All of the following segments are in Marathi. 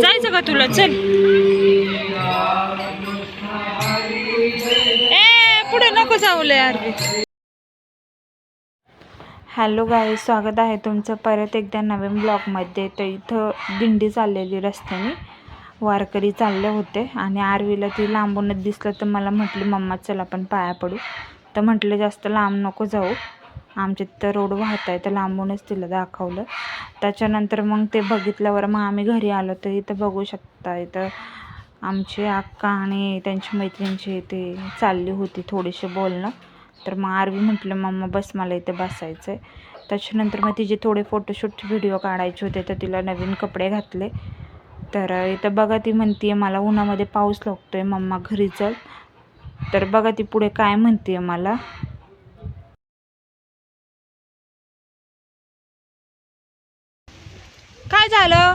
जायचं का तुला? चल. ए पुढे नको जाऊले यार हॅलो गाय स्वागत आहे तुमचं परत एकदा नवीन ब्लॉगमध्ये तर इथं दिंडी चाललेली रस्त्याने. वारकरी चालले होते आणि आरवीला ती लांबूनच दिसलं तर मला म्हटली मम्मा चल आपण पाया पडू. तर म्हटलं जास्त लांब नको जाऊ. आमच्या तिथं रोड वाहत आहे तर लांबूनच तिला दाखवलं. त्याच्यानंतर मग ते बघितल्यावर मग आम्ही घरी आलो तर इथं बघू शकता इथं आमची अक्का आणि त्यांची मैत्रिणीची ते चालली होती थोडीशी बोलणं. तर मग आरवी म्हटलं मम्मा बस मला इथे बसायचं आहे त्याच्यानंतर मग तिचे थोडे फोटोशूट व्हिडिओ काढायचे होते तर तिला नवीन कपडे घातले. तर इथं बघा ती म्हणते मला उन्हामध्ये पाऊस लागतोय मम्मा घरी चल. तर बघा ती पुढे काय म्हणते मला. काय झालं?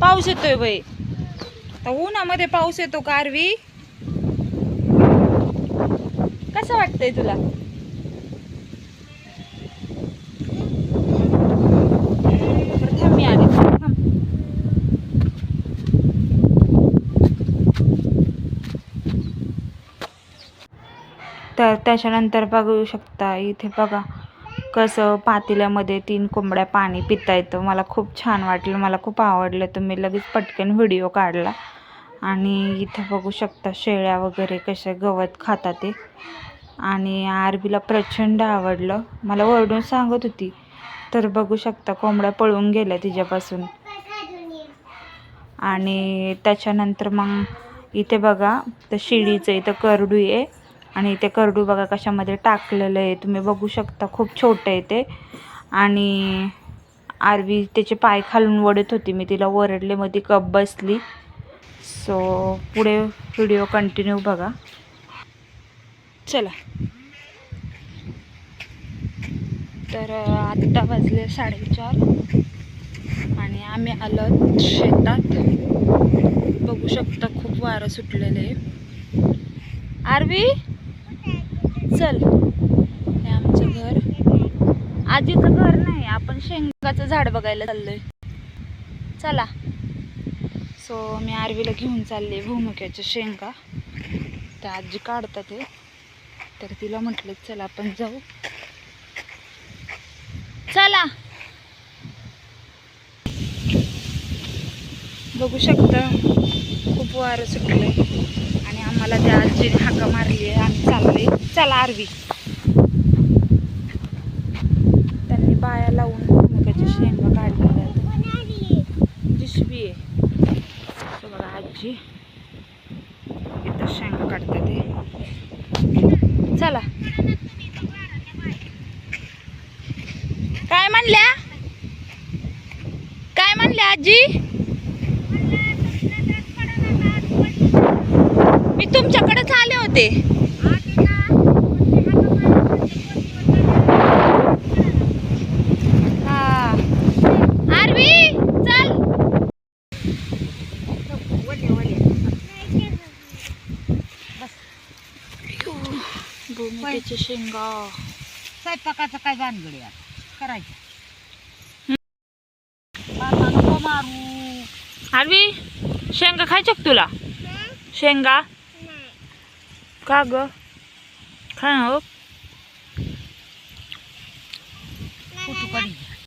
पाऊस येतोय बाई. आता उन्हामध्ये पाऊस येतो कारवी कसं वाटतंय तुला बरं, थांब मी आले थांब. तर त्याच्यानंतर बघू शकता इथे बघा कसं पातेल्यामध्ये तीन कोंबड्या पाणी पिता येतं मला खूप छान वाटलं मला खूप आवडलं. तर मी लगेच पटकन व्हिडिओ काढला. आणि इथं बघू शकता शेळ्या वगैरे कशा गवत खातात ते. आणि आरबीला प्रचंड आवडलं. मला ओरडून सांगत होती. तर बघू शकता कोंबड्या पळून गेल्या तिच्यापासून. आणि त्याच्यानंतर मग इथे बघा तर शिडीचं इथं करडू आहे. आणि इथे करडू बघा कशामध्ये टाकलेलं आहे. तुम्ही बघू शकता खूप छोटं आहे ते. आणि आरवी त्याचे पाय खालून वडत होती मी तिला ओरडले मग ती कप बसली. सो पुढे व्हिडिओ कंटिन्यू बघा. चला. तर आत्ता वाजले साडेचार. आणि आम्ही आलो शेतात. बघू शकता खूप वारं सुटलेलं आहे. आरवी? चल. हे आमचं घर. आजीचं घर नाही आपण शेंगाचं झाड बघायला चाललोय. चला. सो मी आरवीला घेऊन चालले भूमुक्याच्या शेंगा. त्या आजी काढतात ते तर तिला म्हटलं चला आपण जाऊ. चला. बघू शकता खूप वारं सुटलंय. आम्हाला त्या आजीने हाका मारली आहे आम्ही चाललोय. चला आरवी. त्यांनी बाया लावून मुगाची शेंगा काढलेल्या आहेत जिशबी आहे. तर बघा आजी. इथं शेंगा काढते ते. चला. काय म्हणल्या? काय म्हणल्या आजी मी तुमच्याकडेच आले होते. हा. आरवी चल. भूमिकेचे शेंगा. स्वयंपाकाचं काय करायचं. मारू आरवी शेंगा खायच्या तुला? शेंगा? का ग खा ना हो